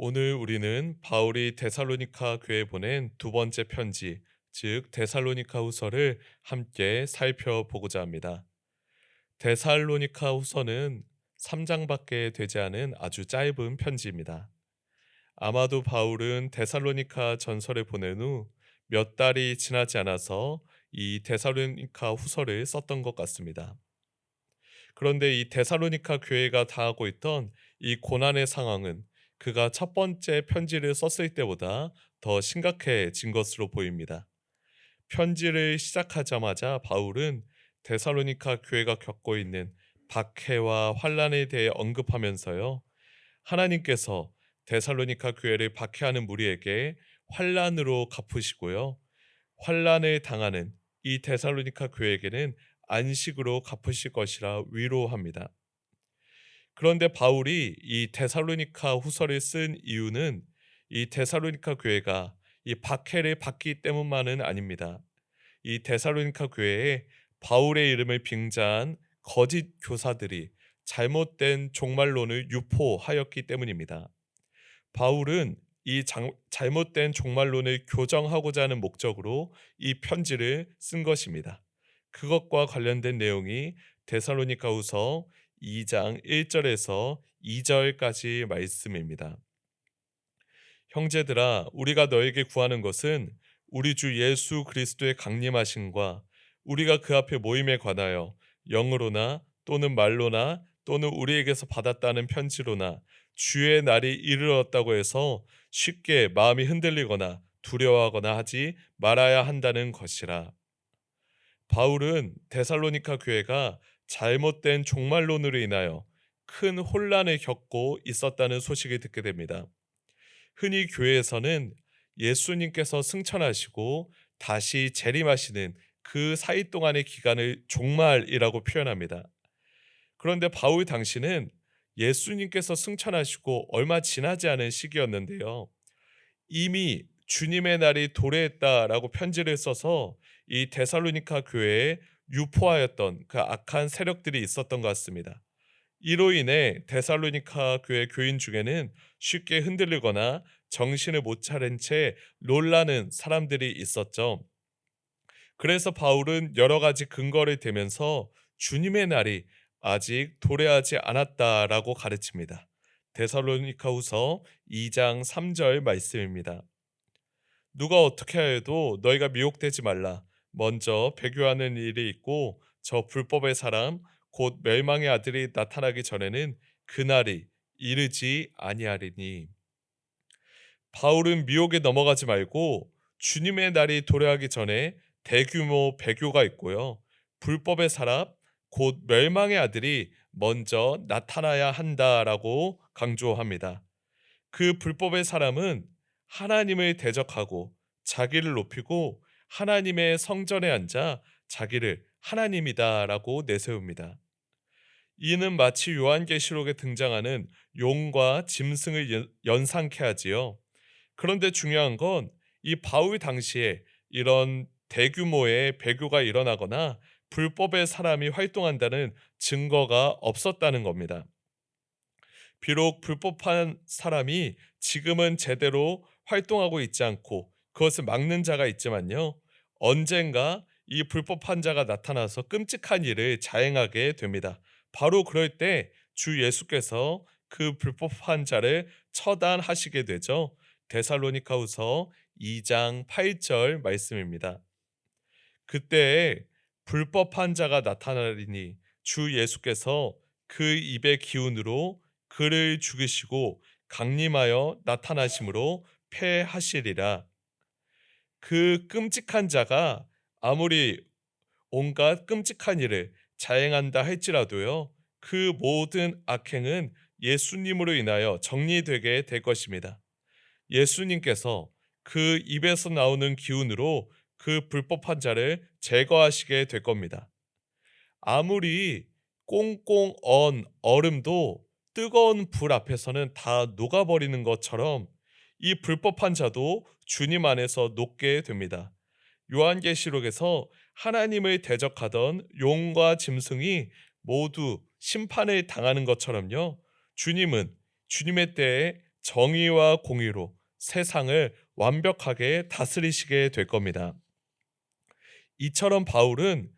오늘 우리는 바울이 데살로니카 교회에 보낸 두 번째 편지, 즉 데살로니카 후서를 함께 살펴보고자 합니다. 데살로니카 후서는 3장밖에 되지 않은 아주 짧은 편지입니다. 아마도 바울은 데살로니카 전설을 보낸 후 몇 달이 지나지 않아서 이 데살로니카 후서를 썼던 것 같습니다. 그런데 이 데살로니카 교회가 당하고 있던 이 고난의 상황은 그가 첫 번째 편지를 썼을 때보다 더 심각해진 것으로 보입니다. 편지를 시작하자마자 바울은 데살로니카 교회가 겪고 있는 박해와 환란에 대해 언급하면서요. 하나님께서 데살로니카 교회를 박해하는 무리에게 환란으로 갚으시고요. 환란을 당하는 이 데살로니카 교회에게는 안식으로 갚으실 것이라 위로합니다. 그런데 바울이 이 데살로니카 후서를 쓴 이유는 이 데살로니카 교회가 이 박해를 받기 때문만은 아닙니다. 이 데살로니카 교회에 바울의 이름을 빙자한 거짓 교사들이 잘못된 종말론을 유포하였기 때문입니다. 바울은 이 장, 잘못된 종말론을 교정하고자 하는 목적으로 이 편지를 쓴 것입니다. 그것과 관련된 내용이 데살로니카후서 2장 1절에서 2절까지 말씀입니다. 형제들아 우리가 너에게 구하는 것은 우리 주 예수 그리스도의 강림하심과 우리가 그 앞에 모임에 관하여 영으로나 또는 말로나 또는 우리에게서 받았다는 편지로나 주의 날이 이르렀다고 해서 쉽게 마음이 흔들리거나 두려워하거나 하지 말아야 한다는 것이라. 바울은 데살로니카 교회가 잘못된 종말론으로 인하여 큰 혼란을 겪고 있었다는 소식을 듣게 됩니다. 흔히 교회에서는 예수님께서 승천하시고 다시 재림하시는 그 사이 동안의 기간을 종말이라고 표현합니다. 그런데 바울 당시는 예수님께서 승천하시고 얼마 지나지 않은 시기였는데요. 이미 주님의 날이 도래했다라고 편지를 써서 이 데살로니카 교회에 유포하였던 그 악한 세력들이 있었던 것 같습니다. 이로 인해 데살로니카 교회 교인 중에는 쉽게 흔들리거나 정신을 못 차린 채 놀라는 사람들이 있었죠. 그래서 바울은 여러 가지 근거를 대면서 주님의 날이 아직 도래하지 않았다라고 가르칩니다. 데살로니카 후서 2장 3절 말씀입니다. 누가 어떻게 하여도 너희가 미혹되지 말라. 먼저 배교하는 일이 있고 저 불법의 사람 곧 멸망의 아들이 나타나기 전에는 그날이 이르지 아니하리니 바울은 미혹에 넘어가지 말고 주님의 날이 도래하기 전에 대규모 배교가 있고요. 불법의 사람 곧 멸망의 아들이 먼저 나타나야 한다라고 강조합니다. 그 불법의 사람은 하나님을 대적하고 자기를 높이고 하나님의 성전에 앉아 자기를 하나님이다라고 내세웁니다. 이는 마치 요한계시록에 등장하는 용과 짐승을 연상케 하지요. 그런데 중요한 건 이 바울 당시에 이런 대규모의 배교가 일어나거나 불법의 사람이 활동한다는 증거가 없었다는 겁니다. 비록 불법한 사람이 지금은 제대로 활동하고 있지 않고 그것을 막는 자가 있지만요. 언젠가 이 불법한 자가 나타나서 끔찍한 일을 자행하게 됩니다. 바로 그럴 때 주 예수께서 그 불법한 자를 처단하시게 되죠. 데살로니카후서 2장 8절 말씀입니다. 그때 불법한 자가 나타나리니 주 예수께서 그 입의 기운으로 그를 죽이시고 강림하여 나타나심으로 패하시리라. 그 끔찍한 자가 아무리 온갖 끔찍한 일을 자행한다 할지라도요. 그 모든 악행은 예수님으로 인하여 정리되게 될 것입니다. 예수님께서 그 입에서 나오는 기운으로 그 불법한 자를 제거하시게 될 겁니다. 아무리 꽁꽁 언 얼음도 뜨거운 불 앞에서는 다 녹아버리는 것처럼 이 불법한 자도 주님 안에서 녹게 됩니다. 요한계시록에서 하나님을 대적하던 용과 짐승이 모두 심판을 당하는 것처럼요. 주님은 주님의 때에 정의와 공의로 세상을 완벽하게 다스리시게 될 겁니다. 이처럼 바울은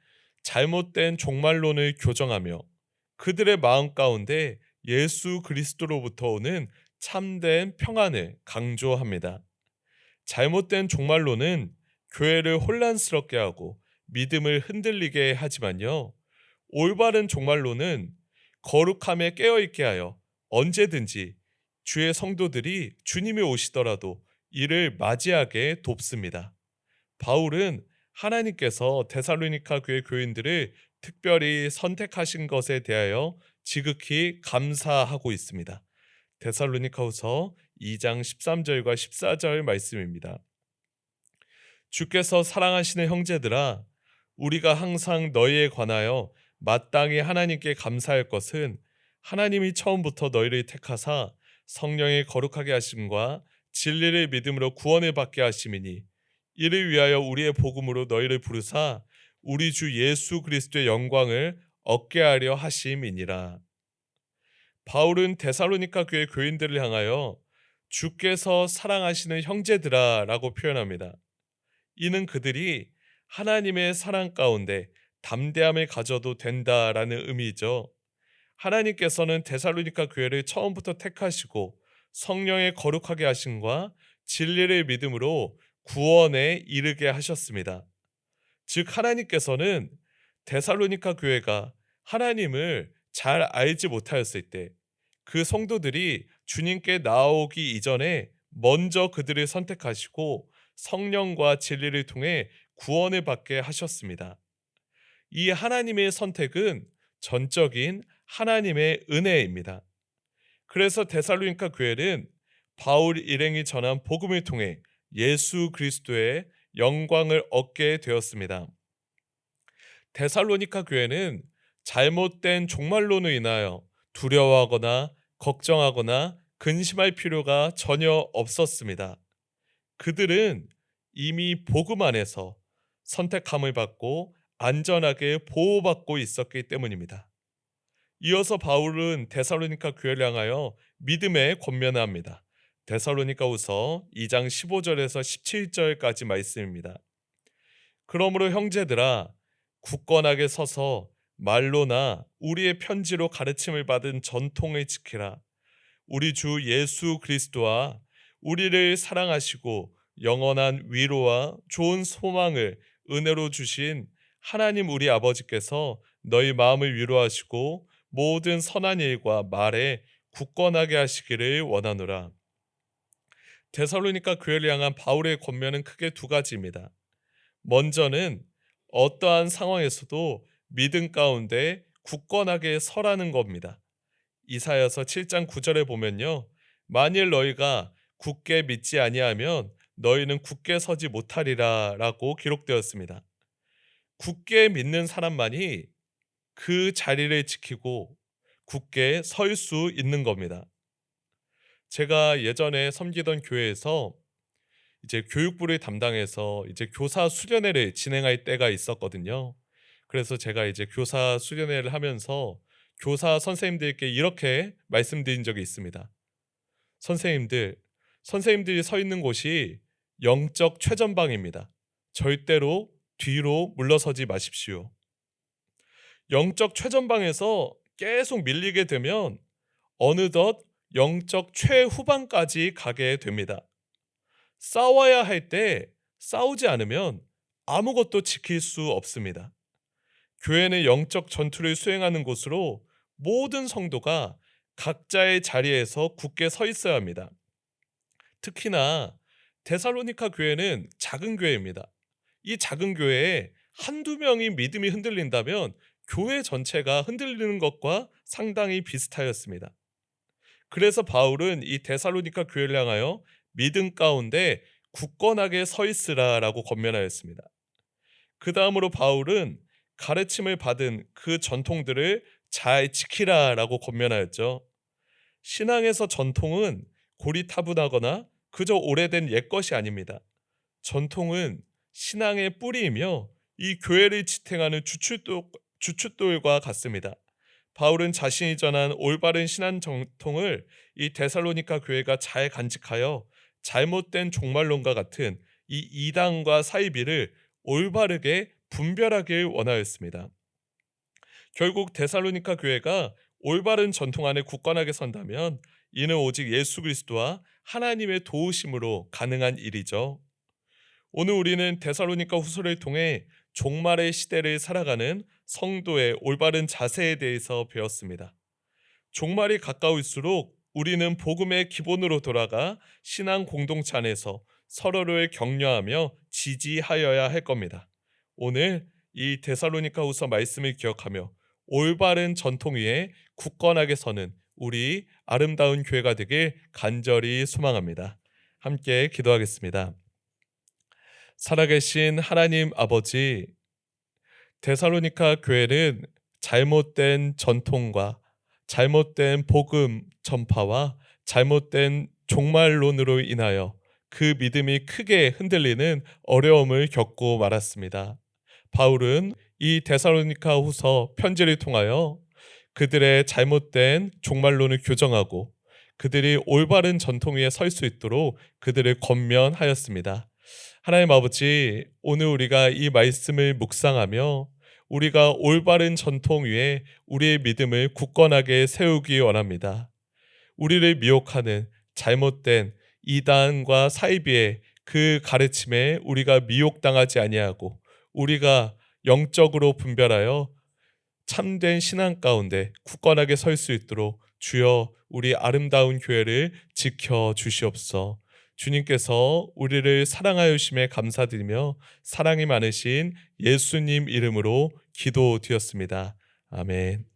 잘못된 종말론을 교정하며 그들의 마음 가운데 예수 그리스도로부터 오는 참된 평안을 강조합니다. 잘못된 종말론은 교회를 혼란스럽게 하고 믿음을 흔들리게 하지만요. 올바른 종말론은 거룩함에 깨어있게 하여 언제든지 주의 성도들이 주님이 오시더라도 이를 맞이하게 돕습니다. 바울은 하나님께서 데살로니카 교회 교인들을 특별히 선택하신 것에 대하여 지극히 감사하고 있습니다. 데살로니카후서 2장 13절과 14절 말씀입니다. 주께서 사랑하시는 형제들아 우리가 항상 너희에 관하여 마땅히 하나님께 감사할 것은 하나님이 처음부터 너희를 택하사 성령의 거룩하게 하심과 진리를 믿음으로 구원을 받게 하심이니 이를 위하여 우리의 복음으로 너희를 부르사 우리 주 예수 그리스도의 영광을 얻게 하려 하심이니라. 바울은 데살로니카 교회 교인들을 향하여 주께서 사랑하시는 형제들아라고 표현합니다. 이는 그들이 하나님의 사랑 가운데 담대함을 가져도 된다라는 의미죠. 하나님께서는 데살로니카 교회를 처음부터 택하시고 성령의 거룩하게 하심과 진리를 믿음으로 구원에 이르게 하셨습니다. 즉 하나님께서는 데살로니카 교회가 하나님을 잘 알지 못하였을 때 그 성도들이 주님께 나오기 이전에 먼저 그들을 선택하시고 성령과 진리를 통해 구원을 받게 하셨습니다. 이 하나님의 선택은 전적인 하나님의 은혜입니다. 그래서 데살로니카 교회는 바울 일행이 전한 복음을 통해 예수 그리스도의 영광을 얻게 되었습니다. 데살로니카 교회는 잘못된 종말론으로 인하여 두려워하거나 걱정하거나 근심할 필요가 전혀 없었습니다. 그들은 이미 복음 안에서 선택함을 받고 안전하게 보호받고 있었기 때문입니다. 이어서 바울은 데살로니카 교회를 향하여 믿음에 권면합니다. 데살로니가후서 2장 15절에서 17절까지 말씀입니다. 그러므로 형제들아 굳건하게 서서 말로나 우리의 편지로 가르침을 받은 전통을 지키라. 우리 주 예수 그리스도와 우리를 사랑하시고 영원한 위로와 좋은 소망을 은혜로 주신 하나님 우리 아버지께서 너희 마음을 위로하시고 모든 선한 일과 말에 굳건하게 하시기를 원하노라. 데살로니가 교회를 향한 바울의 권면은 크게 두 가지입니다. 먼저는 어떠한 상황에서도 믿음 가운데 굳건하게 서라는 겁니다. 이사야서 7장 9절에 보면요. 만일 너희가 굳게 믿지 아니하면 너희는 굳게 서지 못하리라라고 기록되었습니다. 굳게 믿는 사람만이 그 자리를 지키고 굳게 설 수 있는 겁니다. 제가 예전에 섬기던 교회에서 이제 교육부를 담당해서 이제 교사 수련회를 진행할 때가 있었거든요. 그래서 제가 이제 교사 수련회를 하면서 교사 선생님들께 이렇게 말씀드린 적이 있습니다. 선생님들, 선생님들이 서 있는 곳이 영적 최전방입니다. 절대로 뒤로 물러서지 마십시오. 영적 최전방에서 계속 밀리게 되면 어느덧 영적 최후방까지 가게 됩니다. 싸워야 할 때 싸우지 않으면 아무것도 지킬 수 없습니다. 교회는 영적 전투를 수행하는 곳으로 모든 성도가 각자의 자리에서 굳게 서 있어야 합니다. 특히나 데살로니카 교회는 작은 교회입니다. 이 작은 교회에 한두 명이 믿음이 흔들린다면 교회 전체가 흔들리는 것과 상당히 비슷하였습니다. 그래서 바울은 이 데살로니카 교회를 향하여 믿음 가운데 굳건하게 서 있으라라고 권면하였습니다. 그 다음으로 바울은 가르침을 받은 그 전통들을 잘 지키라라고 권면하였죠. 신앙에서 전통은 고리타분하거나 그저 오래된 옛것이 아닙니다. 전통은 신앙의 뿌리이며 이 교회를 지탱하는 주춧돌, 주춧돌과 같습니다. 바울은 자신이 전한 올바른 신앙 정통을 이 데살로니가 교회가 잘 간직하여 잘못된 종말론과 같은 이 이단과 사이비를 올바르게 분별하길 원하였습니다. 결국 데살로니가 교회가 올바른 전통 안에 굳건하게 선다면 이는 오직 예수 그리스도와 하나님의 도우심으로 가능한 일이죠. 오늘 우리는 데살로니가 후서를 통해 종말의 시대를 살아가는 성도의 올바른 자세에 대해서 배웠습니다. 종말이 가까울수록 우리는 복음의 기본으로 돌아가 신앙 공동체 안에서 서로를 격려하며 지지하여야 할 겁니다. 오늘 이 데살로니가후서 말씀을 기억하며 올바른 전통 위에 굳건하게 서는 우리 아름다운 교회가 되길 간절히 소망합니다. 함께 기도하겠습니다. 살아계신 하나님 아버지, 데살로니가 교회는 잘못된 전통과 잘못된 복음 전파와 잘못된 종말론으로 인하여 그 믿음이 크게 흔들리는 어려움을 겪고 말았습니다. 바울은 이 데살로니가 후서 편지를 통하여 그들의 잘못된 종말론을 교정하고 그들이 올바른 전통 위에 설 수 있도록 그들을 권면하였습니다. 하나님 아버지, 오늘 우리가 이 말씀을 묵상하며 우리가 올바른 전통 위에 우리의 믿음을 굳건하게 세우기 원합니다. 우리를 미혹하는 잘못된 이단과 사이비의 그 가르침에 우리가 미혹당하지 아니하고 우리가 영적으로 분별하여 참된 신앙 가운데 굳건하게 설 수 있도록 주여 우리 아름다운 교회를 지켜 주시옵소. 주님께서 우리를 사랑하여 주심에 감사드리며 사랑이 많으신 예수님 이름으로 기도드렸습니다. 아멘.